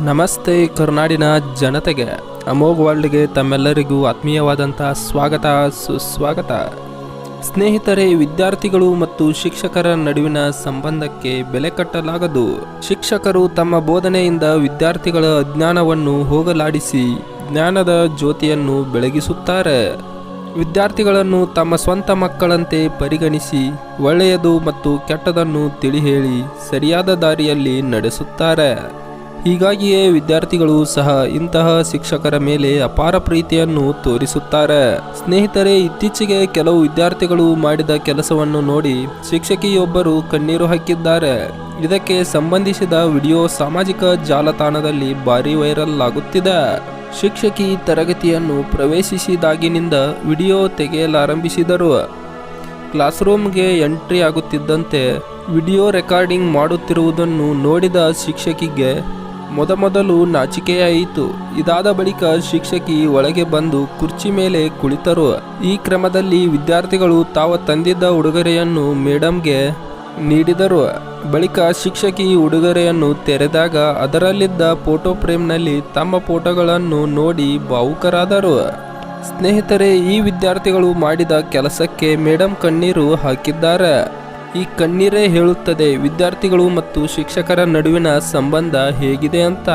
ನಮಸ್ತೆ ಕರ್ನಾಡಿನ ಜನತೆಗೆ. ಅಮೋಘ್ ವರ್ಲ್ಡ್ಗೆ ತಮ್ಮೆಲ್ಲರಿಗೂ ಆತ್ಮೀಯವಾದಂಥ ಸ್ವಾಗತ, ಸುಸ್ವಾಗತ. ಸ್ನೇಹಿತರೆ, ವಿದ್ಯಾರ್ಥಿಗಳು ಮತ್ತು ಶಿಕ್ಷಕರ ನಡುವಿನ ಸಂಬಂಧಕ್ಕೆ ಬೆಲೆ ಕಟ್ಟಲಾಗದು. ಶಿಕ್ಷಕರು ತಮ್ಮ ಬೋಧನೆಯಿಂದ ವಿದ್ಯಾರ್ಥಿಗಳ ಅಜ್ಞಾನವನ್ನು ಹೋಗಲಾಡಿಸಿ ಜ್ಞಾನದ ಜ್ಯೋತಿಯನ್ನು ಬೆಳಗಿಸುತ್ತಾರೆ. ವಿದ್ಯಾರ್ಥಿಗಳನ್ನು ತಮ್ಮ ಸ್ವಂತ ಮಕ್ಕಳಂತೆ ಪರಿಗಣಿಸಿ ಒಳ್ಳೆಯದು ಮತ್ತು ಕೆಟ್ಟದನ್ನು ತಿಳಿ ಹೇಳಿ ಸರಿಯಾದ ದಾರಿಯಲ್ಲಿ ನಡೆಸುತ್ತಾರೆ. ಹೀಗಾಗಿಯೇ ವಿದ್ಯಾರ್ಥಿಗಳು ಸಹ ಇಂತಹ ಶಿಕ್ಷಕರ ಮೇಲೆ ಅಪಾರ ಪ್ರೀತಿಯನ್ನು ತೋರಿಸುತ್ತಾರೆ. ಸ್ನೇಹಿತರೆ, ಇತ್ತೀಚೆಗೆ ಕೆಲವು ವಿದ್ಯಾರ್ಥಿಗಳು ಮಾಡಿದ ಕೆಲಸವನ್ನು ನೋಡಿ ಶಿಕ್ಷಕಿಯೊಬ್ಬರು ಕಣ್ಣೀರು ಹಾಕಿದ್ದಾರೆ. ಇದಕ್ಕೆ ಸಂಬಂಧಿಸಿದ ವಿಡಿಯೋ ಸಾಮಾಜಿಕ ಜಾಲತಾಣದಲ್ಲಿ ಭಾರಿ ವೈರಲ್ ಆಗುತ್ತಿದೆ. ಶಿಕ್ಷಕಿ ತರಗತಿಯನ್ನು ಪ್ರವೇಶಿಸಿದಾಗಿನಿಂದ ವಿಡಿಯೋ ತೆಗೆಯಲಾರಂಭಿಸಿದರು ಕ್ಲಾಸ್ ರೂಮ್ಗೆ ಎಂಟ್ರಿ ಆಗುತ್ತಿದ್ದಂತೆ ವಿಡಿಯೋ ರೆಕಾರ್ಡಿಂಗ್ ಮಾಡುತ್ತಿರುವುದನ್ನು ನೋಡಿದ ಶಿಕ್ಷಕಿಗೆ ಮೊದಮೊದಲು ನಾಚಿಕೆಯಾಯಿತು. ಇದಾದ ಬಳಿಕ ಶಿಕ್ಷಕಿ ಒಳಗೆ ಬಂದು ಕುರ್ಚಿ ಮೇಲೆ ಕುಳಿತರು ಈ ಕ್ರಮದಲ್ಲಿ ವಿದ್ಯಾರ್ಥಿಗಳು ತಾವು ತಂದಿದ್ದ ಉಡುಗೊರೆಯನ್ನು ಮೇಡಮ್ಗೆ ನೀಡಿದರು. ಬಳಿಕ ಶಿಕ್ಷಕಿ ಉಡುಗೊರೆಯನ್ನು ತೆರೆದಾಗ ಅದರಲ್ಲಿದ್ದ ಫೋಟೋ ಫ್ರೇಮ್ನಲ್ಲಿ ತಮ್ಮ ಫೋಟೋಗಳನ್ನು ನೋಡಿ ಭಾವುಕರಾದರು. ಸ್ನೇಹಿತರೆ, ಈ ವಿದ್ಯಾರ್ಥಿಗಳು ಮಾಡಿದ ಕೆಲಸಕ್ಕೆ ಮೇಡಮ್ ಕಣ್ಣೀರು ಹಾಕಿದ್ದಾರೆ. ಈ ಕಣ್ಣೀರೇ ಹೇಳುತ್ತದೆ ವಿದ್ಯಾರ್ಥಿಗಳು ಮತ್ತು ಶಿಕ್ಷಕರ ನಡುವಿನ ಸಂಬಂಧ ಹೇಗಿದೆ ಅಂತ.